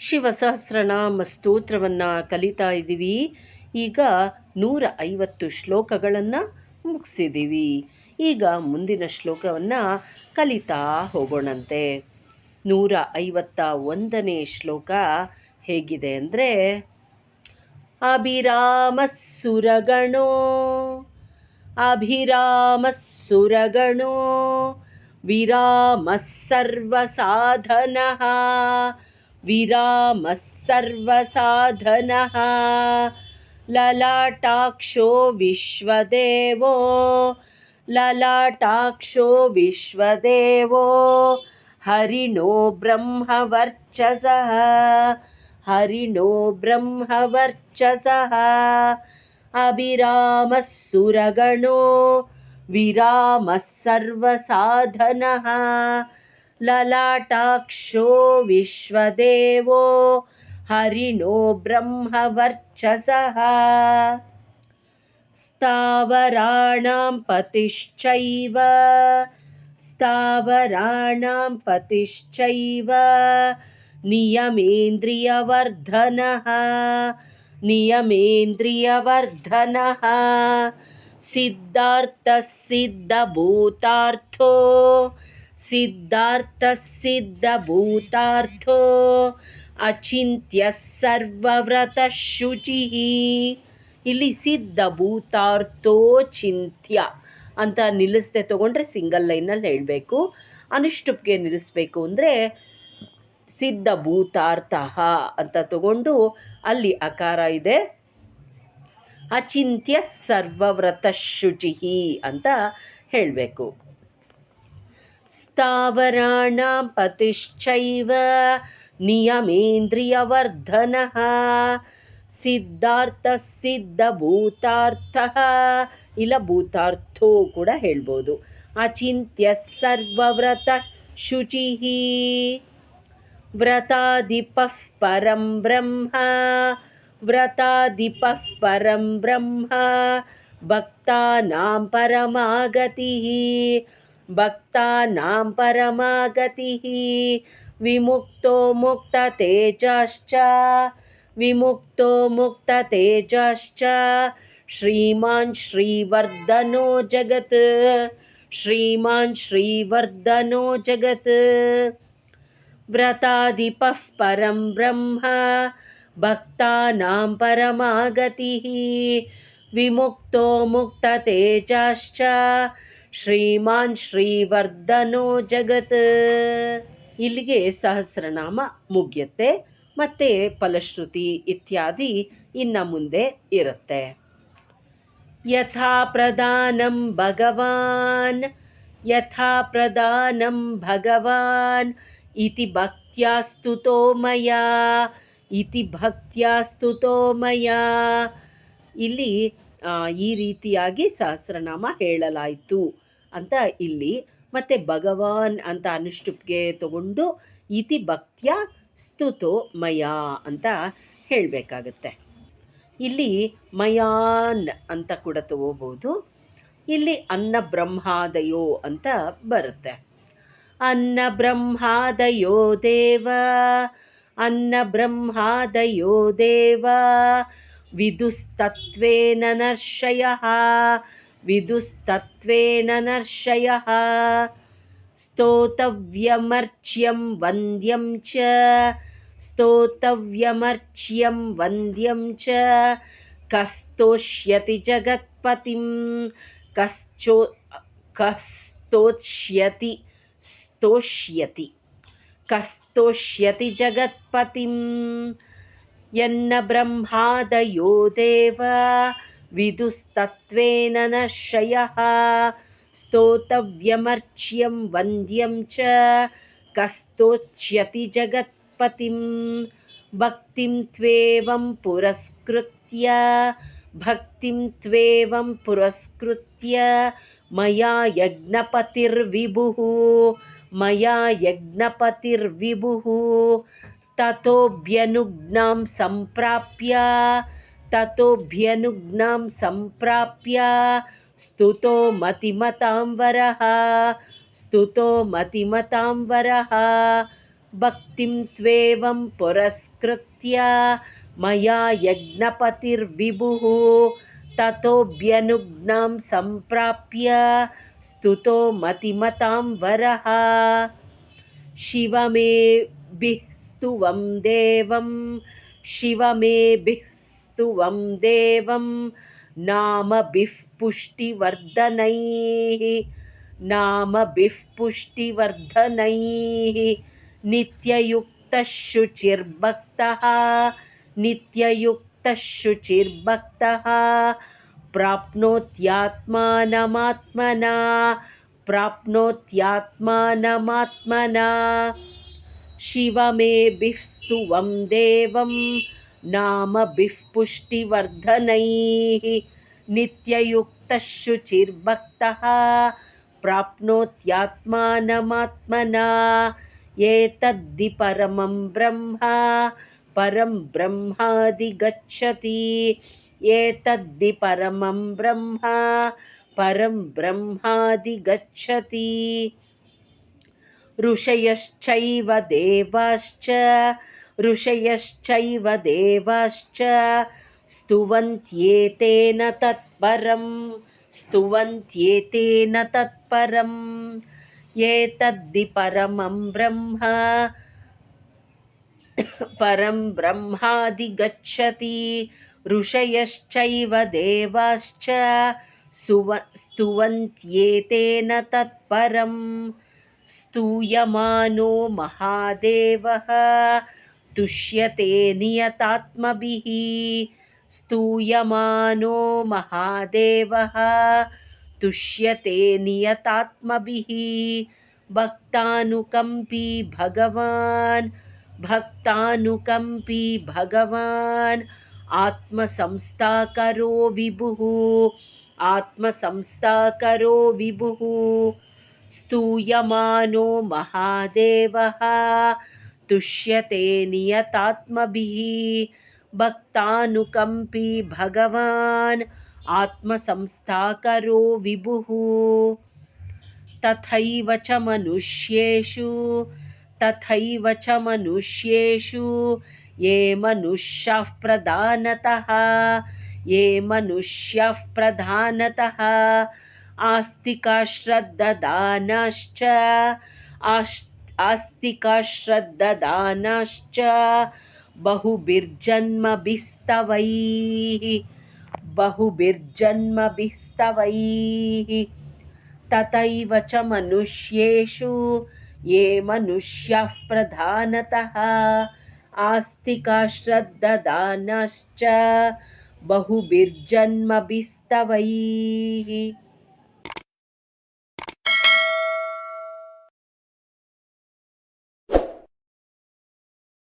ಶಿವಸಹಸ್ರನಾಮ ಸ್ತೋತ್ರವನ್ನ ಕಲಿತಾ ಇದ್ದೀವಿ. ಈಗ ನೂರ ಐವತ್ತು ಶ್ಲೋಕಗಳನ್ನು ಮುಗಿಸಿದ್ದೀವಿ. ಈಗ ಮುಂದಿನ ಶ್ಲೋಕವನ್ನು ಕಲಿತಾ ಹೋಗೋಣಂತೆ. ನೂರ ಐವತ್ತ ಒಂದನೇ ಶ್ಲೋಕ ಹೇಗಿದೆ ಅಂದರೆ, ಅಭಿರಾಮಸ್ಸುರಗಣೋ ಅಭಿರಾಮಸ್ಸುರಗಣೋ ವಿರಾಮ ಸರ್ವ ಸುರಗಣೋ विरामः सर्वसाधनः। ललाटाक्षो विश्वदेवो। ललाटाक्षो विश्वदेवो। हरिणो ब्रह्मवर्चसः। हरिणो ब्रह्मवर्चसः। अभिरामः सुरगणो। विरामः सर्वसाधनः ललाटाक्षो विश्वदेवो हरिणो ब्रह्मवर्चसः। स्थावराणां पतिश्चैव स्थावराणां पतिश्चैव नियमेन्द्रियवर्धनः नियमेन्द्रियवर्धनः। सिद्धार्थः सिद्धभूतार्थो ಸಿದ್ಧಾರ್ಥಃ ಸಿದ್ಧಭೂತಾರ್ಥೋ ಅಚಿಂತ್ಯ ಸರ್ವವ್ರತ ಶುಚಿ ಇಲ್ಲಿ ಸಿದ್ಧಭೂತಾರ್ಥೋ ಚಿಂತ್ಯ ಅಂತ ನಿಲ್ಲಿಸದೆ ತೊಗೊಂಡ್ರೆ ಸಿಂಗಲ್ ಲೈನಲ್ಲಿ ಹೇಳಬೇಕು. ಅನುಷ್ಠುಪ್ಗೆ ನಿಲ್ಲಿಸ್ಬೇಕು ಅಂದರೆ ಸಿದ್ಧಭೂತಾರ್ಥ ಅಂತ ತಗೊಂಡು ಅಲ್ಲಿ ಅಕಾರ ಇದೆ. ಅಚಿಂತ್ಯ ಸರ್ವವ್ರತ ಶುಚಿಹಿ ಅಂತ ಹೇಳಬೇಕು. ಸ್ಥಾವರಾಣ ಪತಿಶ್ಚೈವ ನಿಯಮೇಂದ್ರಿಯವರ್ಧನಃ ಸಿದ್ಧಾರ್ಥ ಸಿದ್ಧ ಭೂತಾರ್ಥ ಇಲ್ಲ ಭೂತಾರ್ಥೋ ಕೂಡ ಹೇಳ್ಬೋದು ಅಚಿಂತ್ಯ ಸರ್ವವ್ರತ ಶುಚಿ ವ್ರತಾಧಿಪಃ ಪರಂ ಬ್ರಹ್ಮ व्रताधिपः परं ब्रह्म भक्तानां परमागतिः भक्तानां परमागतिः। विमुक्तो मुक्ततेजश्च। विमुक्तो मुक्ततेजश्च। श्रीमान् श्रीवर्धनो जगत्। श्रीमान् श्रीवर्धनो जगत्। व्रताधिपः परं ब्रह्म। भक्तानां परमागतिः। विमुक्तो मुक्ततेजश्च ಶ್ರೀಮಾನ್ ಶ್ರೀವರ್ಧನೋ ಜಗತ್. ಇಲ್ಲಿಗೆ ಸಹಸ್ರನಾಮ ಮುಗಿಯುತ್ತೆ, ಮತ್ತು ಫಲಶ್ರುತಿ ಇತ್ಯಾದಿ ಇನ್ನು ಮುಂದೆ ಇರುತ್ತೆ. ಯಥಾ ಪ್ರಧಾನಂ ಭಗವಾನ್, ಯಥಾ ಪ್ರಧಾನಂ ಭಗವಾನ್. ಇತಿ ಭಕ್ತ್ಯಾ ಸ್ತುತೋ ಇತಿ ಭಕ್ತ್ಯಾ ಸ್ತುತೋ ಮಯಾ. ಇಲ್ಲಿ ಈ ರೀತಿಯಾಗಿ ಸಹಸ್ರನಾಮ ಹೇಳಲಾಯಿತು ಅಂತ ಇಲ್ಲಿ ಮತ್ತು ಭಗವಾನ್ ಅಂತ ಅನುಷ್ಠುಪ್ಗೆ ತಗೊಂಡು ಇತಿ ಭಕ್ತ್ಯ ಸ್ತುತೋ ಮಯಾ ಅಂತ ಹೇಳಬೇಕಾಗತ್ತೆ. ಇಲ್ಲಿ ಮಯಾನ್ ಅಂತ ಕೂಡ ತಗೋಬೋದು. ಇಲ್ಲಿ ಅನ್ನ ಬ್ರಹ್ಮಾದಯೋ ಅಂತ ಬರುತ್ತೆ. ಅನ್ನ ಬ್ರಹ್ಮಾದಯೋ ದೇವ ಅನ್ನ ಬ್ರಹ್ಮಾದಯೋ ದೇವ विदुस्तत्त्वेन नर्षयः। विदुस्तत्त्वेन नर्षयः। स्तोतव्यमर्च्यं वन्द्यं च। स्तोतव्यमर्च्यं वन्द्यं च। कस्तोष्यति जगत्पतिं। कश्चो कस्तोष्यति स्तोष्यति। कस्तोष्यति जगत्पतिम् यन्न ब्रह्मादयो देव। विदुस्तत्त्वेन नर्षयः। स्तोतव्यमर्च्यं वन्द्यं च। कस्तोच्यति जगत्पतिं भक्तिं त्वेवं पुरस्कृत्य। भक्तिं त्वेवं पुरस्कृत्य। मया यज्ञपतिर्विभुः। मया यज्ञपतिर्विभुः ततोऽभ्यनुज्ञां सम्प्राप्य ततोऽभ्यनुज्ञां सम्प्राप्य स्तुतो मतिमतां वरः स्तुतो मतिमतां वरः। भक्तिं त्वेवं पुरस्कृत्य मया यज्ञपतिर्विभुः ततोऽभ्यनुज्ञां सम्प्राप्य स्तुतो मतिमतां वरः स्तुवं देवं शिवमेभिः स्तुवं देवं नामभिः पुष्टिवर्धनैः नामभिः पुष्टिवर्धनैः नित्ययुक्तः शुचिर्भक्तः नित्ययुक्तः शुचिर्भक्तः प्राप्नोत्यात्मानमात्मना प्राप्नोत्यात्मानमात्मना शिवमेभिः स्तुवं देवं नामभिः पुष्टिवर्धनैः नित्ययुक्तः शुचिर्भक्तः प्राप्नोत्यात्मानमात्मना। एतद्धि परमं ब्रह्म परं ब्रह्मादिगच्छति। एतद्धि परमं ब्रह्म परं ब्रह्मादिगच्छति ऋषयश्चैव देवाश्च ऋषयश्चैव देवाश्च स्तुवन्त्येतेन तत्परं स्तुवन्त्येतेन तत्परम् एतद्धि परमं ब्रह्म परं ब्रह्मादिगच्छति ऋषयश्चैव देवाश्च सुव स्तुवन्त्येतेन तत्परं स्तूयमानो महादेवः। तुष्यते नियतात्मभिः। स्तूयमानो महादेवः। तुष्यते नियतात्मभिः। भक्तानुकम्पी भगवान्। भक्तानुकम्पी भगवान्। आत्मसंस्थाकरो विभुः। आत्मसंस्थाकरो विभुः स्तूयमानो महादेवः। तुष्यते नियतात्मभिः। भक्तानुकम्पी भगवान्। आत्मसंस्थाकरो विभुः। तथैव च मनुष्येषु। तथैव च मनुष्येषु। ये मनुष्याः प्रधानतः। ये मनुष्याः प्रधानतः आस्तिकाश्रद्धदानाश्च आस्तिकाश्रद्धदानाश्च बहुभिर्जन्मभिस्तवैः बहुभिर्जन्मभिस्तवैः। तथैव च मनुष्येषु ये मनुष्याः प्रधानतः आस्तिकाश्रद्धदानाश्च बहुभिर्जन्मभिस्तवैः